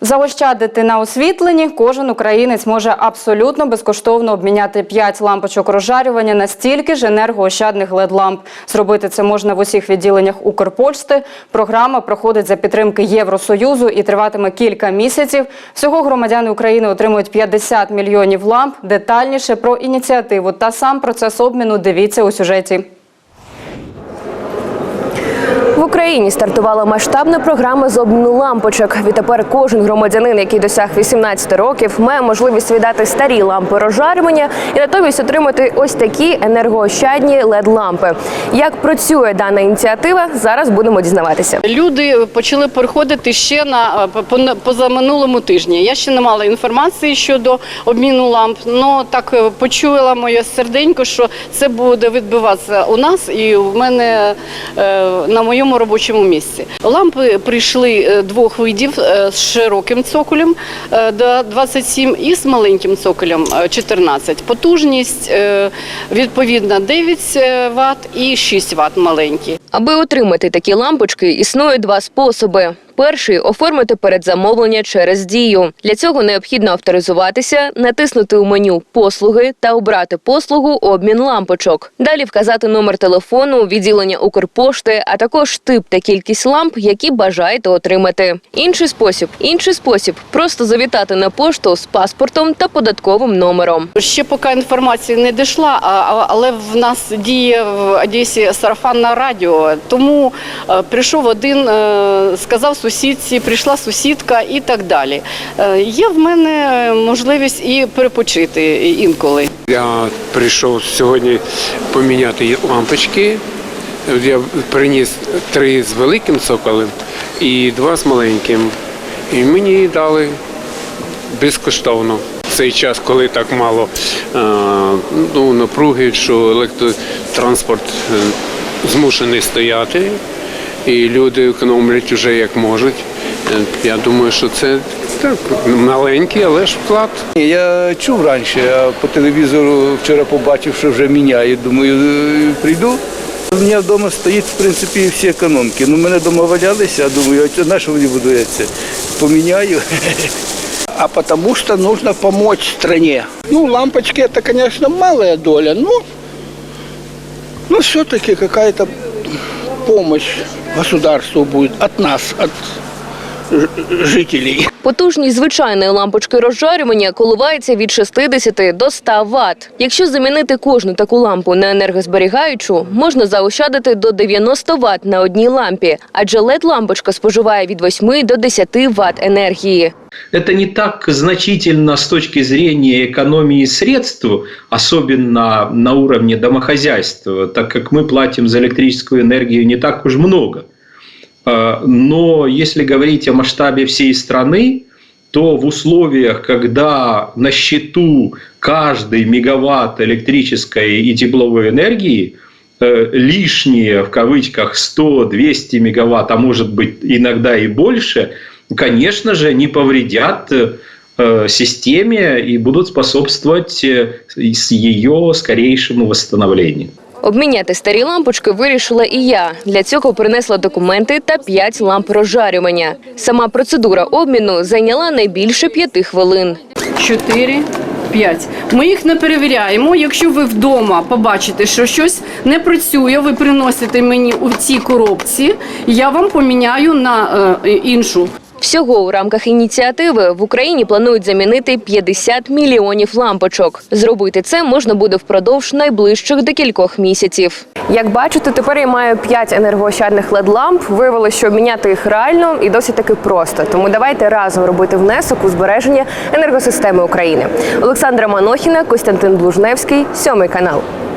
Заощадити на освітленні кожен українець може абсолютно безкоштовно обміняти 5 лампочок розжарювання на стільки ж енергоощадних LED-ламп. Зробити це можна в усіх відділеннях Укрпошти. Програма проходить за підтримки Євросоюзу і триватиме кілька місяців. Всього громадяни України отримують 50 мільйонів ламп. Детальніше про ініціативу та сам процес обміну дивіться у сюжеті. Україні стартувала масштабна програма з обміну лампочок. Відтепер кожен громадянин, який досяг 18 років, має можливість віддати старі лампи розжарювання і натомість отримати ось такі енергоощадні led лампи Як працює дана ініціатива, зараз будемо дізнаватися. Люди почали переходити ще на по- позаминулому тижні. Я ще не мала інформації щодо обміну ламп. але так е, почула моє серденько, що це буде відбуватися у нас і в мене е, на моєму робочому місці. Лампи прийшли е, двох видів е, з широким цоколем е, до 27 і з маленьким цоколем е, 14. Потужність відповідна відповідно 9 Вт і 6 Вт маленькі. Аби отримати такі лампочки, існує два способи. Перший оформити передзамовлення через дію. Для цього необхідно авторизуватися, натиснути у меню послуги та обрати послугу обмін лампочок. Далі вказати номер телефону, відділення Укрпошти, а також тип та кількість ламп, які бажаєте отримати. Інший спосіб інший спосіб просто завітати на пошту з паспортом та податковим номером. Ще поки інформація не дійшла, але в нас діє в Одесі сарафанне радіо. Тому е, прийшов один, е, сказав сусідці, прийшла сусідка і так далі. Е, Є в мене можливість і перепочити інколи. Я прийшов сьогодні поміняти лампочки. Я приніс три з великим цоколем і два з маленьким. І мені дали безкоштовно. Цей час, коли так мало е, ну, напруги, що електротранспорт е, змушений стояти, і люди економлять вже як можуть. Е, Я думаю, що це так, маленький, але ж вклад. Я чув раніше, а по телевізору вчора побачив, що вже міняє. Думаю, е, прийду. У мене вдома стоїть, в принципі, всі економки. Ну, мене вдома валялися, а думаю, а на що мені будується? Поміняю. а потому что нужно помочь стране. Ну, лампочки это, конечно, малая доля, но, но все-таки какая-то помощь государству будет от нас, от жителей. Потужність звичайної лампочки розжарювання коливається від 60 до 100 Вт. Якщо замінити кожну таку лампу на енергозберігаючу, можна заощадити до 90 Вт на одній лампі, адже LED-лампочка споживає від 8 до 10 Вт енергії. Это не так значительно с точки зрения экономии средств, особенно на уровне домохозяйства, так как мы платим за электрическую энергию не так уж много. А, Но если говорить о масштабе всей страны, то в условиях, когда на счету каждый мегаватт электрической и тепловой энергии э, лишние, в кавычках, 100-200 мегаватт, а может быть иногда и больше, конечно же, не повредят э, системе и будут способствовать э, ее скорейшему восстановлению. Обміняти старі лампочки вирішила і я. Для цього принесла документи та 5 ламп розжарювання. Сама процедура обміну зайняла не більше 5 хвилин. 4, 5. Ми їх не перевіряємо. Якщо ви вдома побачите, що щось не працює, ви приносите мені у цій коробці, я вам поміняю на е, іншу. Всього у рамках ініціативи в Україні планують замінити 50 мільйонів лампочок. Зробити це можна буде впродовж найближчих декількох місяців. Як бачите, тепер я маю 5 енергоощадних led ламп Виявилося, що обміняти їх реально і досить таки просто. Тому давайте разом робити внесок у збереження енергосистеми України. Олександра Манохіна, Костянтин Блужневський, сьомий канал.